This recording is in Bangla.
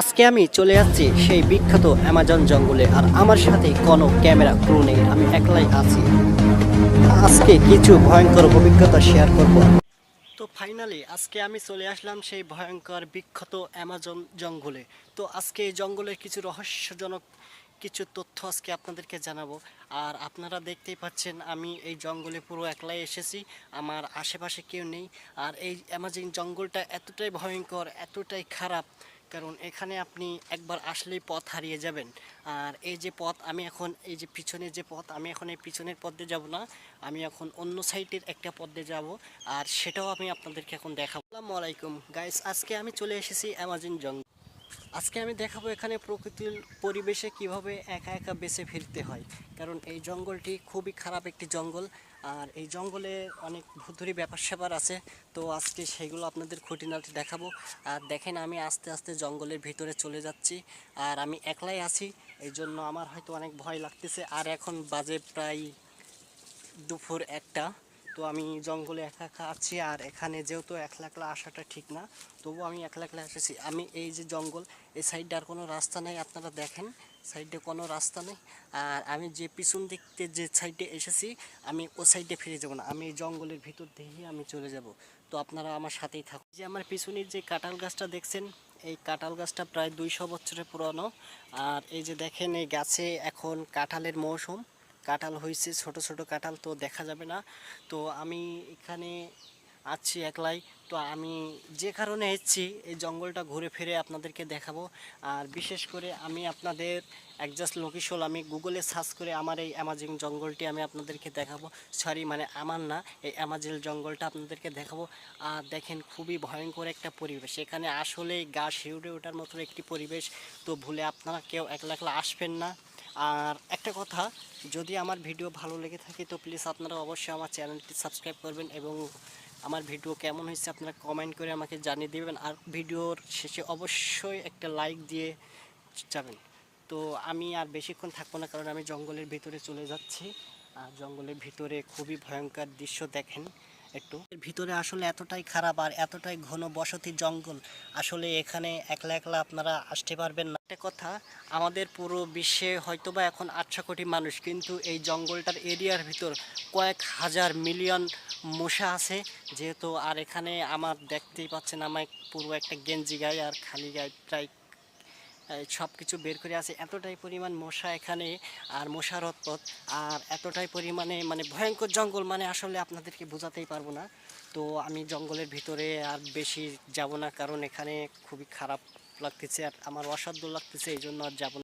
আজকে আমি চলে যাচ্ছি সেই বিখ্যাত অ্যামাজন জঙ্গলে, আর আমার সাথে কোনো ক্যামেরা ক্রু নেই, আমি একলাই আছি। আজকে কিছু ভয়ঙ্কর অভিজ্ঞতা শেয়ার করব। তো ফাইনালি আজকে আমি চলে আসলাম সেই ভয়ঙ্কর বিখ্যাত অ্যামাজন জঙ্গলে। তো আজকে এই জঙ্গলের কিছু রহস্যজনক কিছু তথ্য আজকে আপনাদেরকে জানাব। আর আপনারা দেখতেই পাচ্ছেন, আমি এই জঙ্গলে পুরো একলাই এসেছি, আমার আশেপাশে কেউ নেই। আর এই অ্যামাজন জঙ্গলটা এতটাই ভয়ঙ্কর, এতটাই খারাপ কারণ এখানে আপনি একবার আসলেই পথ হারিয়ে যাবেন। আর এই যে পথ, আমি এখন এই যে পিছনের যে পথ, আমি এখন এই পিছনের পথ দিয়ে যাব না। আমি এখন অন্য সাইডের একটা পথ দিয়ে যাব, আর সেটাও আমি আপনাদেরকে এখন দেখাবো। আসসালামু আলাইকুম। গাইস, আজকে আমি চলে এসেছি অ্যামাজন জঙ্গল। আজকে আমি দেখাবো এখানে প্রকৃতির পরিবেশে কীভাবে একা একা বেঁচে ফিরতে হয়। কারণ এই জঙ্গলটি খুবই খারাপ একটি জঙ্গল। আর এই জঙ্গলে অনেক ভুতুরি ব্যাপার স্যাপার আছে। তো আজকে সেগুলো আপনাদের খুঁটিনাটি দেখাবো। আর দেখেন, আমি আস্তে আস্তে জঙ্গলের ভিতরে চলে যাচ্ছি। আর আমি একলাই আছি এই জন্য আমার হয়তো অনেক ভয় লাগতেছে। আর এখন বাজে প্রায় দুপুর একটা। তো আমি জঙ্গলে একা একা আছি আর এখানে যেহেতু একলা একলা আসাটা ঠিক না, তবু আমি একলা একলা এসেছি। আমি এই যে জঙ্গল, এই সাইডে আর কোনো রাস্তা নেই, আপনারা দেখেন সাইডে কোনো রাস্তা নেই। আর আমি যে পিছন দিক থেকে যে সাইডে এসেছি, আমি ও সাইডে ফিরে যাব না। আমি এই জঙ্গলের ভিতর দিয়েই আমি চলে যাব। তো আপনারা আমার সাথেই থাকুন। যে আমার পিছনের যে কাঁঠাল গাছটা দেখছেন, এই কাঁঠাল গাছটা প্রায় দুইশো বছরের পুরনো। আর এই যে দেখেন, এই গাছে এখন কাঁঠালের মৌসুম। কাঁঠাল হয়েছে, ছোট ছোট কাঁঠাল তো দেখা যাবে না। তো আমি এখানে আছি একলাই, তো আমি যে কারণে এসেছি, এই জঙ্গলটা ঘুরে ফিরে আপনাদেরকে দেখাবো। আর বিশেষ করে আমি আপনাদের একজাস্ট লোকেশন আমি গুগলে সার্চ করে আমার এই অ্যামাজন জঙ্গলটি আমি আপনাদেরকে দেখাবো। সরি মানে আমার না, এই অ্যামাজন জঙ্গলটা আপনাদেরকে দেখাবো। আর দেখেন, খুবই ভয়ঙ্কর একটা পরিবেশ। এখানে আসলে গা শিউড়ে ওঠার মতো একটি পরিবেশ। তো ভুলে আপনারা কেউ একলা একলা আসবেন না। আর একটা কথা, যদি আমার ভিডিও ভালো লেগে থাকে, তো প্লিজ আপনারা অবশ্যই আমার চ্যানেলটি সাবস্ক্রাইব করবেন এবং আমার ভিডিও কেমন হয়েছে আপনারা কমেন্ট করে আমাকে জানিয়ে দেবেন। আর ভিডিওর শেষে অবশ্যই একটা লাইক দিয়ে যাবেন। তো আমি আর বেশিক্ষণ থাকব না, কারণ আমি জঙ্গলের ভিতরে চলে যাচ্ছি। আর জঙ্গলের ভিতরে খুবই ভয়ঙ্কর দৃশ্য দেখেন। একটু। ভিতরে আসলে এতটাই খারাপ আর এতটাই ঘন বসতি জঙ্গল, আসলে এখানে একলা একলা আপনারা আসতে পারবেন না। একটা কথা, আমাদের পুরো বিশ্বে হয়তোবা এখন আটশো কোটি মানুষ, কিন্তু এই জঙ্গলটার এরিয়ার ভিতর কয়েক হাজার মিলিয়ন মশা আছে। যেহেতু আর এখানে আমার দেখতেই পাচ্ছেন আমার পুরো একটা গেঞ্জি গায়ে আর খালি গায়ে প্রায় সব কিছু বের করে আছে। এতটাই পরিমাণ মশা এখানে আর মশার রথপথ। আর এতটাই পরিমাণে মানে ভয়ঙ্কর জঙ্গল মানে আসলে আপনাদেরকে বোঝাতেই পারব না। তো আমি জঙ্গলের ভিতরে আর বেশি যাব না, কারণ এখানে খুবই খারাপ লাগতেছে আর আমার অসাধ্য লাগতেছে এই জন্য আর যাব